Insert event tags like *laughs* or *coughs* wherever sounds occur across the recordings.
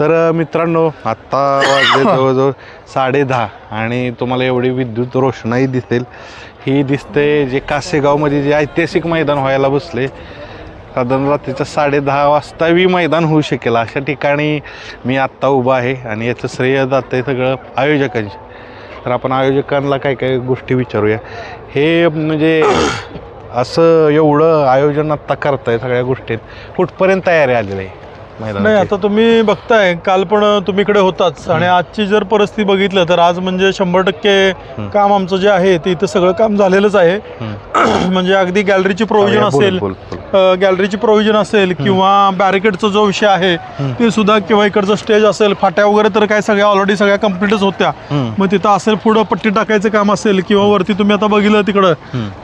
तर मित्रांनो आत्ता वाजले *coughs* जवळजवळ साडे दहा आणि तुम्हाला एवढी विद्युत रोषणाई दिसेल. ही दिसते जे कासेगावमध्ये जे ऐतिहासिक मैदान व्हायला बसले. साधारण रात्रीच्या साडे दहा वाजताही मैदान होऊ शकेल. अशा ठिकाणी मी आत्ता उभा आहे आणि याचं श्रेय जातं आहे सगळं आयोजकांचे तर आपण आयोजकांना काय काय गोष्टी विचारूया? हे म्हणजे *coughs* असं एवढं आयोजन आत्ता करताय सगळ्या गोष्टीत. कुठपर्यंत तयारी आलेली आहे? नाही मैदान आता तुम्ही बघताय काल पण तुम्ही इकडे होताच. आणि आजची जर परिस्थिती बघितलं तर आज म्हणजे शंभर टक्के काम आमचं जे आहे ते इथं सगळं काम झालेलंच आहे. *clears throat* म्हणजे अगदी गॅलरीची प्रोव्हिजन असेल गॅलरीची प्रोव्हिजन असेल किंवा बॅरिकेडचा जो विषय आहे ते सुद्धा किंवा इकडचं स्टेज असेल फाट्या वगैरे तर काय सगळ्या ऑलरेडी सगळ्या कम्प्लीटच होत्या. मग तिथं असेल पुढं पट्टी टाकायचं काम असेल किंवा वरती तुम्ही आता बघितलं तिकडं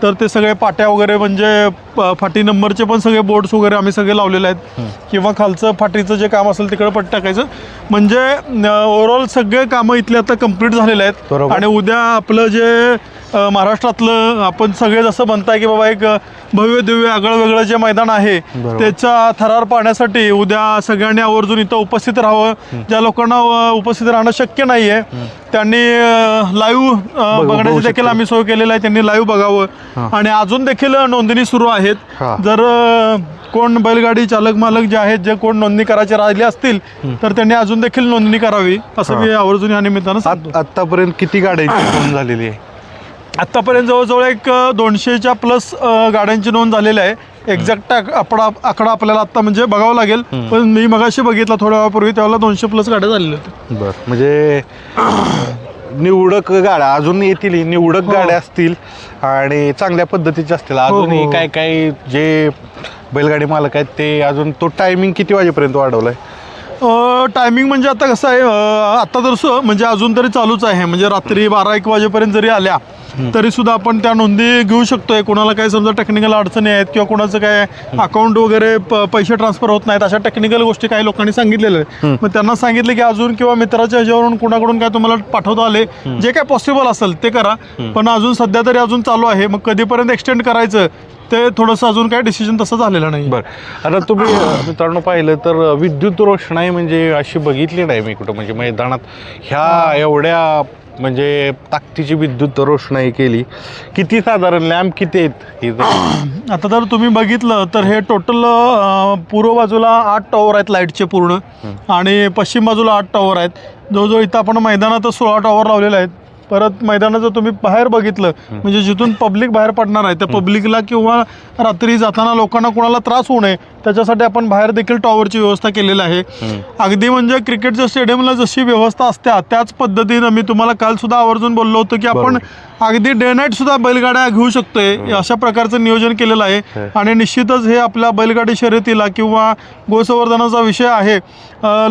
तर ते सगळे पाट्या वगैरे म्हणजे फाटी नंबरचे पण सगळे बोर्ड्स वगैरे आम्ही सगळे लावलेले आहेत. किंवा खालचं फाटीचं जे काम असेल तिकडं पट्टी टाकायचं. म्हणजे ओव्हरऑल सगळे कामं इथले आता कंप्लीट झालेले आहेत. आणि उद्या आपलं जे महाराष्ट्रातलं आपण सगळे जसं म्हणताय की बाबा एक भव्य दिव्य आगळं वेगळं जे मैदान आहे बरोबर. त्याचा थरार पाहण्यासाठी उद्या सगळ्यांनी आवर्जून इथं उपस्थित राहावं. ज्या लोकांना उपस्थित राहणं शक्य नाहीये त्यांनी लाईव्ह बघू बघण्याची देखील. आम्ही सोय केलेली आहे त्यांनी लाईव्ह बघावं. आणि अजून देखील नोंदणी सुरू आहेत. जर कोण बैलगाडी चालक मालक जे आहेत जे कोण नोंदणी करायचे राहिले असतील तर त्यांनी अजून देखील नोंदणी करावी असं मी आवर्जून या निमित्तानं सांगतो. आत- आत्तापर्यंत किती गाड्यांची नोंद झालेली आहे? आतापर्यंत जवळजवळ एक दोनशेच्या प्लस गाड्यांची नोंद झालेली आहे. एक्झॅक्ट आकडा आकडा आपल्याला आता म्हणजे बघावं लागेल. पण मी मगाशी बघितला थोड्या वेळापूर्वी त्यावेळेला दोनशे प्लस गाड्या झालेल्या होत्या. बर म्हणजे निवडक गाड्या अजून येतील ही. निवडक गाड्या असतील आणि चांगल्या पद्धतीच्या असतील. अजूनही हो. काय काय जे बैलगाडी मालक आहेत ते अजून तो टायमिंग किती वाजेपर्यंत वाढवलाय? टायमिंग म्हणजे आता कसं आहे अ, आता तर म्हणजे अजून तरी चालूच आहे. म्हणजे रात्री बारा एक वाजेपर्यंत जरी आल्या तरी सुद्धा आपण त्या नोंदी घेऊ शकतोय. कोणाला काही समजा टेक्निकल अडचणी आहेत किंवा कोणाचं काय अकाउंट वगैरे प- पैसे ट्रान्सफर होत नाहीत अशा टेक्निकल गोष्टी काही लोकांनी सांगितलेल्या आहेत. मग त्यांना सांगितलं की अजून किंवा मित्राच्या ह्याच्यावरून कुणाकडून काय तुम्हाला पाठवता आले जे काय पॉसिबल असेल ते करा. पण अजून सध्या तरी अजून चालू आहे. मग कधीपर्यंत एक्सटेंड करायचं ते थोडंसं अजून काय डिसिजन तसं झालेलं नाही बर. आता तुम्ही मित्रांनो पाहिलं तर विद्युत रोषणाई म्हणजे अशी बघितली नाही मी कुठं. म्हणजे मैदानात ह्या एवढ्या म्हणजे ताकदीची विद्युत रोषणाई केली. किती साधारण लॅम्प किती आहेत? *clears throat* आता जर तुम्ही बघितलं तर हे टोटल पूर्व बाजूला आठ टॉवर आहेत लाईटचे पूर्ण. आणि पश्चिम बाजूला आठ टॉवर आहेत. जवळजवळ इथं आपण मैदानात सोळा टॉवर लावलेले आहेत. परत मैदानात जर तुम्ही बाहेर बघितलं म्हणजे जिथून पब्लिक बाहेर पडणार आहे त्या पब्लिकला किंवा रात्री जाताना लोकांना कोणाला त्रास होऊ नये त्याच्यासाठी आपण बाहेर देखील टॉवरची व्यवस्था केलेली आहे. अगदी म्हणजे क्रिकेटच्या स्टेडियमला जशी व्यवस्था असत्या त्याच पद्धतीनं मी तुम्हाला काल सुद्धा आवर्जून बोललो होतो की आपण अगदी डे नाईट सुद्धा बैलगाड्या घेऊ शकतोय. अशा प्रकारचं नियोजन केलेलं आहे. आणि निश्चितच हे आपल्या बैलगाडी शर्यतीला किंवा गोसंवर्धनाचा विषय आहे.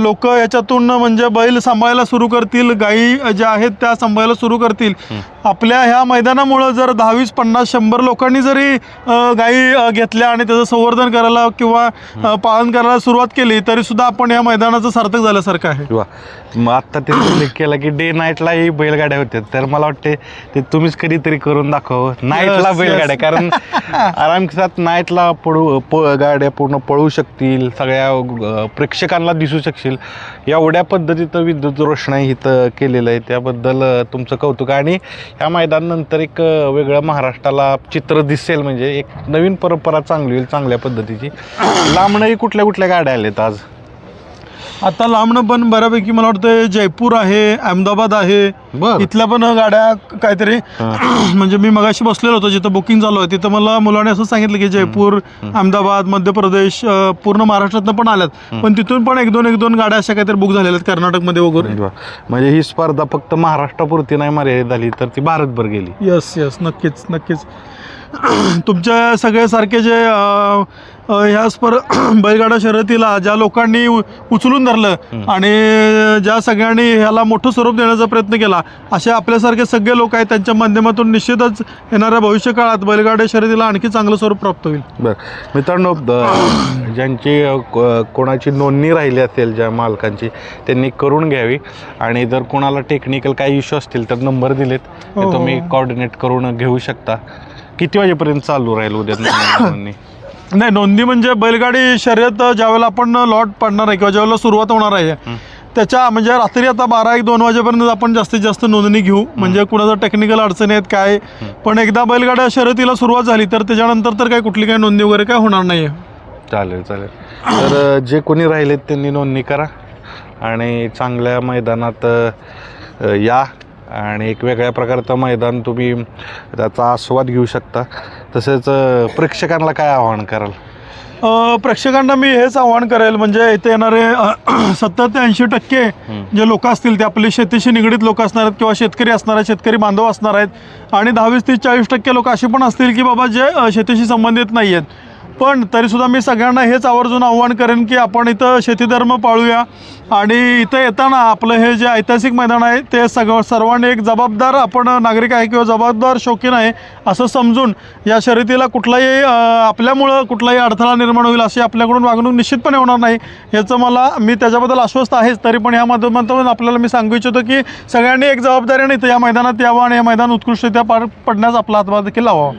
लोक याच्यातून म्हणजे बैल सांभाळायला सुरू करतील गायी ज्या आहेत त्या सांभाळायला सुरू करतील. आपल्या ह्या मैदानामुळं जर दहावीस पन्नास शंभर लोकांनी जरी गायी घेतल्या आणि त्याचं संवर्धन करायला किंवा पालन करायला सुरुवात केली तरी सुद्धा आपण या मैदानाचं सार्थक झाल्यासारखं आहे. मग आता ते उल्लेख *coughs* केला की डे नाईटलाही बैलगाड्या होत्या. तर मला वाटते ते तुम्हीच कधीतरी करून दाखव. नाईटला बैलगाड्या. कारण *laughs* आरामसात नाईटला पळू प- गाड्या पूर्ण पळू शकतील सगळ्या प्रेक्षकांना दिसू शकशील. एवढ्या पद्धतीचं विद्युत रोषणाई इथं केलेलं आहे. त्याबद्दल तुमचं कौतुक. आणि ह्या मैदानानंतर एक वेगळं महाराष्ट्राला चित्र दिसेल. म्हणजे एक नवीन परंपरा चांगली होईल चांगल्या पद्धतीची. *coughs* लांबणंही कुठल्या कुठल्या गाड्या आल्यात आज? आता लांबणं पण बऱ्यापैकी मला वाटतं जयपूर आहे अहमदाबाद आहे. बरं. इथल्या पण गाड्या काहीतरी *clears throat* म्हणजे मी मगाशी बसलेलो होतो जिथं बुकिंग चालू आहे तिथं मला मुलाने असं सांगितलं की जयपूर अहमदाबाद मध्य प्रदेश अं, पूर्ण महाराष्ट्रातनं पण आल्यात. पण तिथून पण एक दोन एक दोन गाड्या अशा काहीतरी बुक झालेल्या आहेत कर्नाटकमध्ये वगैरे. वा. म्हणजे ही स्पर्धा फक्त महाराष्ट्रापुरती नाही मर्यादित झाली तर ती भारतभर गेली. येस येस नक्कीच नक्कीच. *coughs* तुमच्या सगळे सारखे जे ह्या स्पर *coughs* बैलगाडा शर्यतीला ज्या लोकांनी उचलून धरलं आणि ज्या सगळ्यांनी ह्याला मोठं स्वरूप देण्याचा प्रयत्न केला असे आपल्यासारखे सगळे लोक आहेत त्यांच्या माध्यमातून निश्चितच येणाऱ्या भविष्य काळात बैलगाड्या शर्यतीला आणखी चांगलं स्वरूप प्राप्त होईल. बर. मित्रांनो *coughs* ज्यांची कोणाची नोंदणी राहिली असेल ज्या मालकांची त्यांनी करून घ्यावी. आणि जर कोणाला टेक्निकल काही इश्यू असतील तर नंबर दिलेत. हो, तुम्ही हो. कॉर्डिनेट करून घेऊ शकता. किती वाजेपर्यंत चालू राहील उद्या नोंदणी? नाही नोंदणी म्हणजे बैलगाडी शर्यत ज्यावेळेला आपण लॉट पडणार आहे किंवा ज्यावेळेला सुरुवात होणार आहे त्याच्या म्हणजे रात्री आता बारा एक दोन वाजेपर्यंत आपण जास्तीत जास्त नोंदणी घेऊ. म्हणजे कुणाचं टेक्निकल अडचणी आहेत काय पण एकदा बैलगाड्या शर्यतीला सुरुवात झाली तर त्याच्यानंतर तर काय कुठली काही नोंदणी वगैरे काय होणार नाही चालेल चालेल. तर जे कोणी राहिलेत त्यांनी नोंदणी करा. आणि चांगल्या मैदानात अ, या. आणि एक वेगळ्या प्रकारचं मैदान तुम्ही त्याचा आस्वाद घेऊ शकता. तसेच प्रेक्षकांना काय आवाहन कराल? प्रेक्षकांना मी हेच आवाहन करेल म्हणजे इथे येणारे *clears throat* सत्तर ते ऐंशी टक्के जे लोक असतील ते आपले शेतीशी निगडीत लोक असणार आहेत किंवा शेतकरी असणार आहेत शेतकरी बांधव असणार आहेत आणि दहावीस तीस चाळीस टक्के लोक असे पण असतील की बाबा जे शेतीशी संबंधित नाही आहेत पण तरीसुद्धा मी सगळ्यांना हेच आवर्जून आव्हान करेन की आपण इथं शेतीधर्म पाळूया. आणि इथं येताना आपलं हे जे ऐतिहासिक मैदान आहे ते सगळं सर्वांनी एक जबाबदार आपण नागरिक आहे किंवा जबाबदार शौकीन आहे असं समजून या शर्यतीला कुठलाही आपल्यामुळं कुठलाही अडथळा निर्माण होईल अशी आपल्याकडून वागणूक निश्चितपणे होणार नाही याचं मला मी त्याच्याबद्दल आश्वस्त आहेच. तरी पण ह्या माध्यमातून आपल्याला मी सांगू इच्छितो की सगळ्यांनी एक जबाबदारीने इथं या मैदानात यावं आणि हे मैदान उत्कृष्टरित्या पार पडण्यास आपला हातभार देखील लावावा.